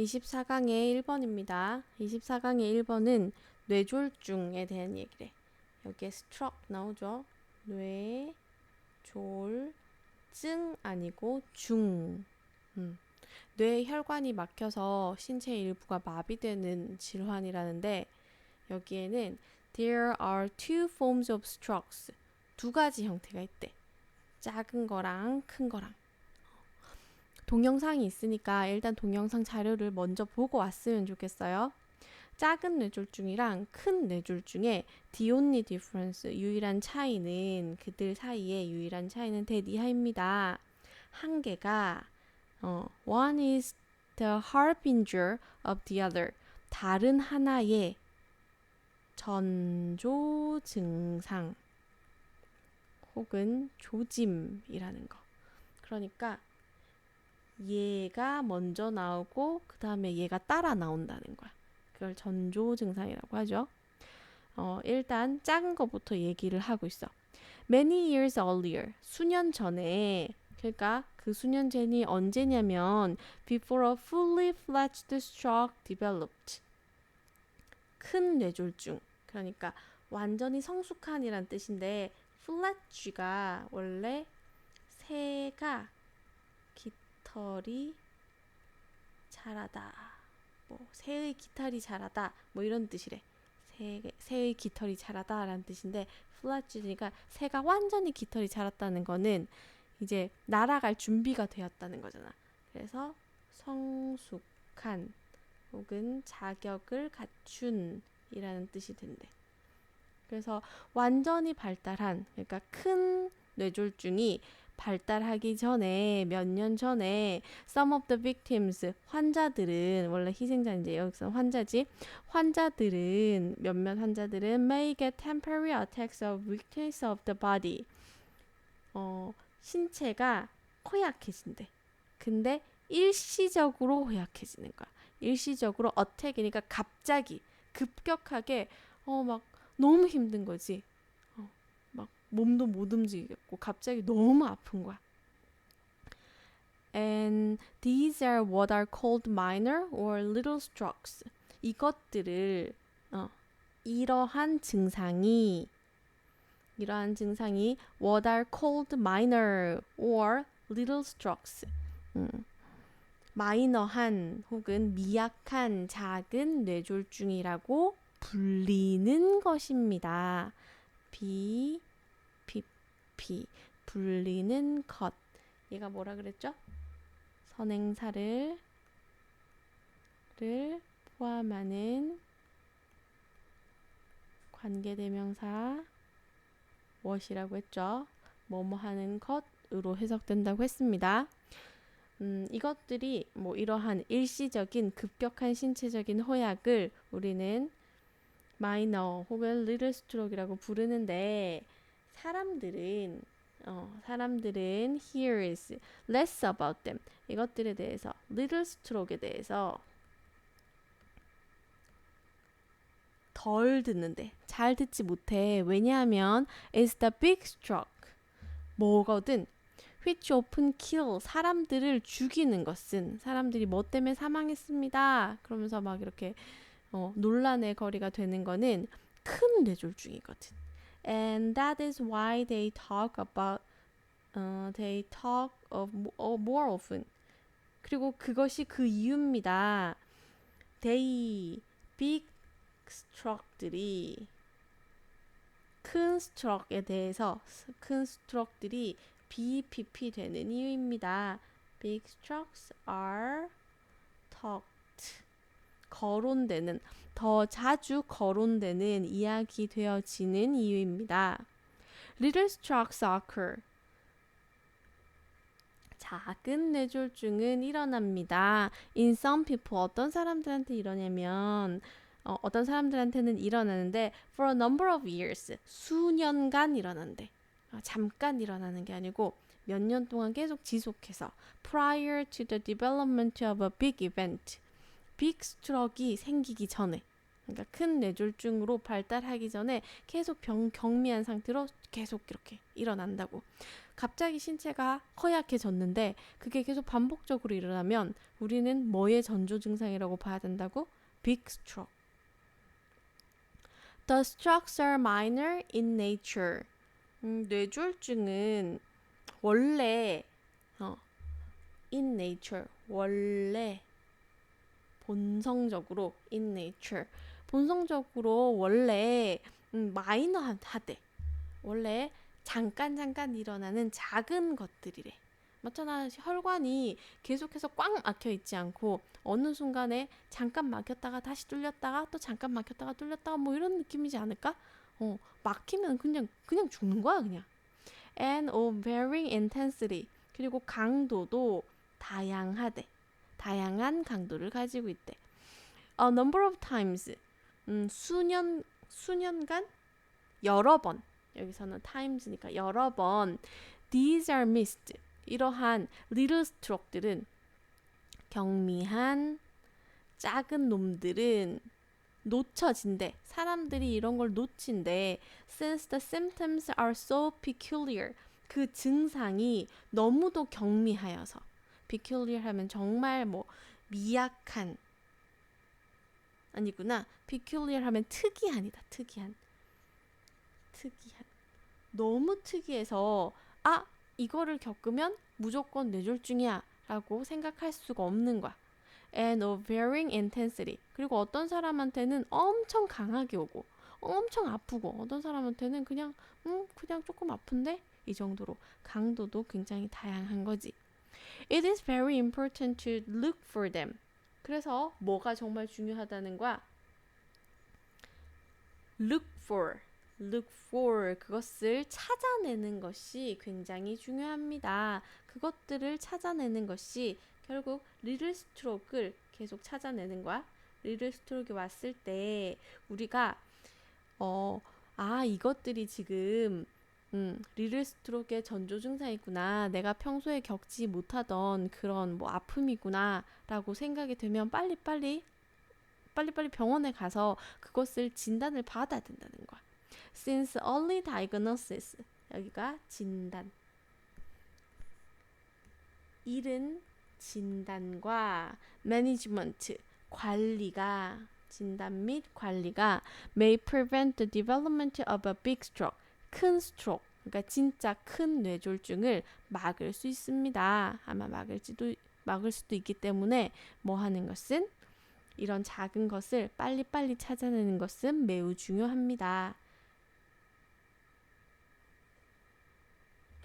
24강의 1번입니다. 24강의 1번은 뇌졸중에 대한 얘기래. 여기에 stroke 나오죠? 뇌, 졸, 증 아니고 중. 음. 뇌 혈관이 막혀서 신체 일부가 마비되는 질환이라는데 여기에는 there are two forms of strokes. 두 가지 형태가 있대. 작은 거랑 큰 거랑. 동영상이 있으니까 일단 동영상 자료를 먼저 보고 왔으면 좋겠어요. 작은 뇌졸중이랑 큰 뇌졸중의 the only difference, 유일한 차이는 그들 사이의 유일한 차이는 대니하입니다. 한 개가 어, one is the harbinger of the other. 다른 하나의 전조 증상 혹은 조짐이라는 거. 그러니까 얘가 먼저 나오고 그 다음에 얘가 따라 나온다는 거야. 그걸 전조 증상이라고 하죠. 어, 일단 작은 것부터 얘기를 하고 있어. Many years earlier, 수년 전에 그러니까 그 수년 전이 언제냐면 before a fully fledged stroke developed. 큰 뇌졸중. 그러니까 완전히 성숙한이란 뜻인데 fledge가 원래 새가 깃털이 자라다. 뭐 새의 깃털이 자라다. 뭐 이런 뜻이래. 새, 새의 깃털이 자라다라는 뜻인데 fledge니까 새가 완전히 깃털이 자랐다는 거는 이제 날아갈 준비가 되었다는 거잖아. 그래서 성숙한 혹은 자격을 갖춘이라는 뜻이 된대. 그래서 완전히 발달한 그러니까 큰 뇌졸중이 발달하기 전에 몇 년 전에 some of the victims 환자들은 원래 희생자인데 여기서 환자지 환자들은 몇몇 환자들은 may get temporary attacks of weakness of the body 어 신체가 허약해진대. 근데 일시적으로 허약해지는 거야. 일시적으로 어택이니까 갑자기 급격하게 어 막 너무 힘든 거지. 어, 막 몸도 못 움직이겠고 갑자기 너무 아픈 거야. And these are what are called minor or little strokes. 이것들을 어, 이러한 증상이 이러한 증상이 what are called minor or little strokes. 음, 마이너한 혹은 미약한 작은 뇌졸중이라고 불리는 것입니다. 비, 피, 피, 불리는 것. 얘가 뭐라 그랬죠? 선행사를 를 포함하는 관계대명사 what이라고 했죠. 뭐뭐 하는 것으로 해석된다고 했습니다. 음, 이것들이 뭐 이러한 일시적인 급격한 신체적인 허약을 우리는 마이너 혹은 리틀 스트로크라고 부르는데 사람들은 어, 사람들은 hears less about them. 이것들에 대해서 little stroke에 대해서 덜 듣는데 잘 듣지 못해. 왜냐하면 it's the big stroke. 뭐거든 which often kill 사람들을 죽이는 것은 사람들이 뭐 때문에 사망했습니다. 그러면서 막 이렇게 어, 논란의 거리가 되는 거는 큰 뇌졸중이거든 and that is why they talk about uh, they talk of more often 그리고 그것이 그 이유입니다 they big 스트로크들이 큰 스트로크에 대해서 큰 스트로크들이 BPP 되는 이유입니다. Big strokes are talked. 거론되는, 더 자주 거론되는 이야기 되어지는 이유입니다. Little strokes occur. 작은 뇌졸중은 일어납니다. In some people, 어떤 사람들한테 이러냐면, 어, 어떤 사람들한테는 일어나는데 for a number of years 수년간 일어난대. 아, 잠깐 일어나는 게 아니고 몇 년 동안 계속 지속해서 prior to the development of a big event big stroke이 생기기 전에 그러니까 큰 뇌졸중으로 발달하기 전에 계속 병, 경미한 상태로 계속 이렇게 일어난다고. 갑자기 신체가 허약해졌는데 그게 계속 반복적으로 일어나면 우리는 뭐의 전조 증상이라고 봐야 된다고? Big stroke. The strokes are minor in nature. 음, 뇌졸중은 원래 어, in nature 원래 본성적으로 in nature. 본성적으로 원래 음, 마이너하대 원래 잠깐 잠깐 일어나는 작은 것들이래. 맞잖아. 혈관이 계속해서 꽉 막혀 있지 않고 어느 순간에 잠깐 막혔다가 다시 뚫렸다가 또 잠깐 막혔다가 뚫렸다가 뭐 이런 느낌이지 않을까? 어 막히면 그냥 그냥 죽는 거야 그냥. And of varying intensity. 그리고 강도도 다양하대. 다양한 강도를 가지고 있대. A number of times. 음, 수년 수년간 여러 번. 여기서는 times니까 여러 번. These are missed. 이러한 little stroke들은 경미한 작은 놈들은 놓쳐진대. 사람들이 이런 걸 놓친대. Since the symptoms are so peculiar. 그 증상이 너무도 경미하여서. Peculiar 하면 정말 뭐 미약한 아니구나. peculiar 하면 특이한이다. 특이한. 특이한. 너무 특이해서 아, 이거를 겪으면 무조건 뇌졸중이야 라고 생각할 수가 없는 거야. and of varying intensity. 그리고 어떤 사람한테는 엄청 강하게 오고 엄청 아프고 어떤 사람한테는 그냥 음 그냥 조금 아픈데 이 정도로 강도도 굉장히 다양한 거지. It is very important to look for them. 그래서 뭐가 정말 중요하다는 거야? look for, look for 그것을 찾아내는 것이 굉장히 중요합니다. 그것들을 찾아내는 것이 결국 리를 스트로크를 계속 찾아내는 거야. 리를 스트로크 왔을 때 우리가 어, 아, 이것들이 지금 음, 리를 스트로크의 전조 증상이구나. 내가 평소에 겪지 못하던 그런 뭐 아픔이구나라고 생각이 되면 빨리빨리 빨리빨리 병원에 가서 그것을 진단을 받아야 된다는 거야. Since early diagnosis. 여기가 진단. 이른 진단과 management. 관리가 진단 및 관리가 may prevent the development of a big stroke 큰 스트로크 그러니까 진짜 큰 뇌졸중을 막을 수 있습니다. 아마 막을지도 막을 수도 있기 때문에 뭐 하는 것은 이런 작은 것을 빨리빨리 찾아내는 것은 매우 중요합니다.